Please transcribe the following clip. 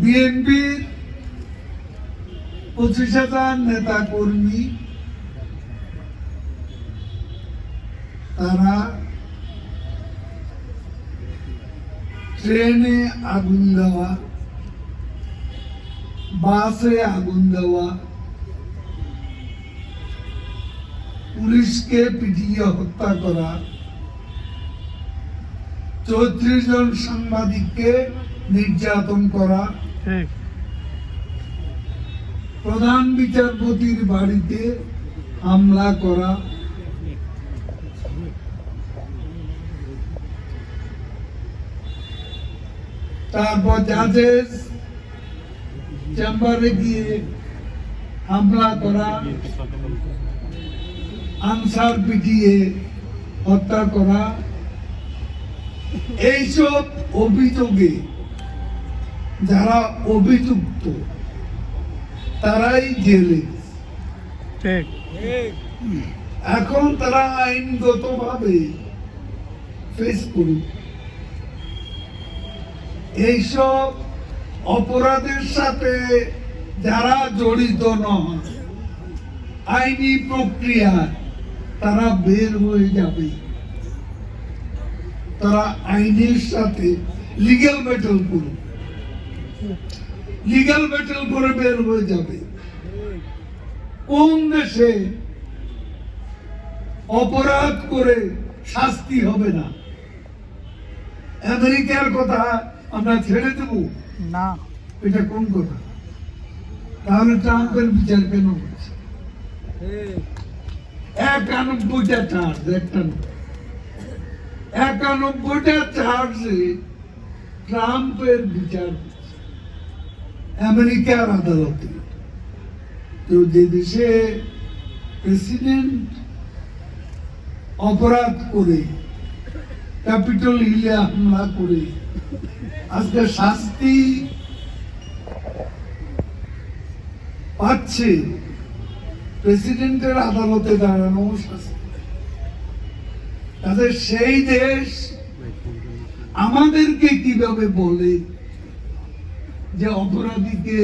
বিএনপির পঁচিশ হাজার নেতা কর্মী, তারা ট্রেনে আগুন দেওয়া, বাসে আগুন দেওয়া, পুলিশকে পিটিয়ে হত্যা করা চৌত্রিশ জন সাংবাদিককে নির্যাতন করা। প্রধান বিচারপতির বাড়িতে হামলা করা। তারপর জাজেস চেম্বারে গিয়ে হামলা করা। আনসার পিটিয়ে হত্যা করা। এইসব অভিযোগে যারা অভিযুক্ত তারাই জেলে। এখন তারা আইনগত ভাবে ফেস করুক। এইসব অপরাধের সাথে যারা জড়িত নয় আইনি প্রক্রিয়া তারা বের হয়ে যাবে। তারা আইনের সাথে লিগ্যাল ব্যাটেল করুক। লিগ্যাল ব্যাটেল করে বের হয়ে যাবে। কোন দেশে অপরাধ করে শাস্তি হবে না? আমেরিকার কথা আমরা ছেড়ে দেব? না। এটা কোন কথা? তাহলে ট্রাম্পের বিচার কেন হচ্ছে? একানব্বইটা চার্জ একটা। একানব্বইটা চার্জে ট্রাম্পের বিচার আমেরিকার আদালতে। তো যে দেশে প্রেসিডেন্ট অপরাধ করে, ক্যাপিটাল হিলে হামলা করে, আজকে শাস্তি পাচ্ছে, প্রেসিডেন্টের আদালতে দাঁড়ানো শাস্তি। তাদের সেই দেশ আমাদেরকে কীভাবে বলে যে অপরাধীকে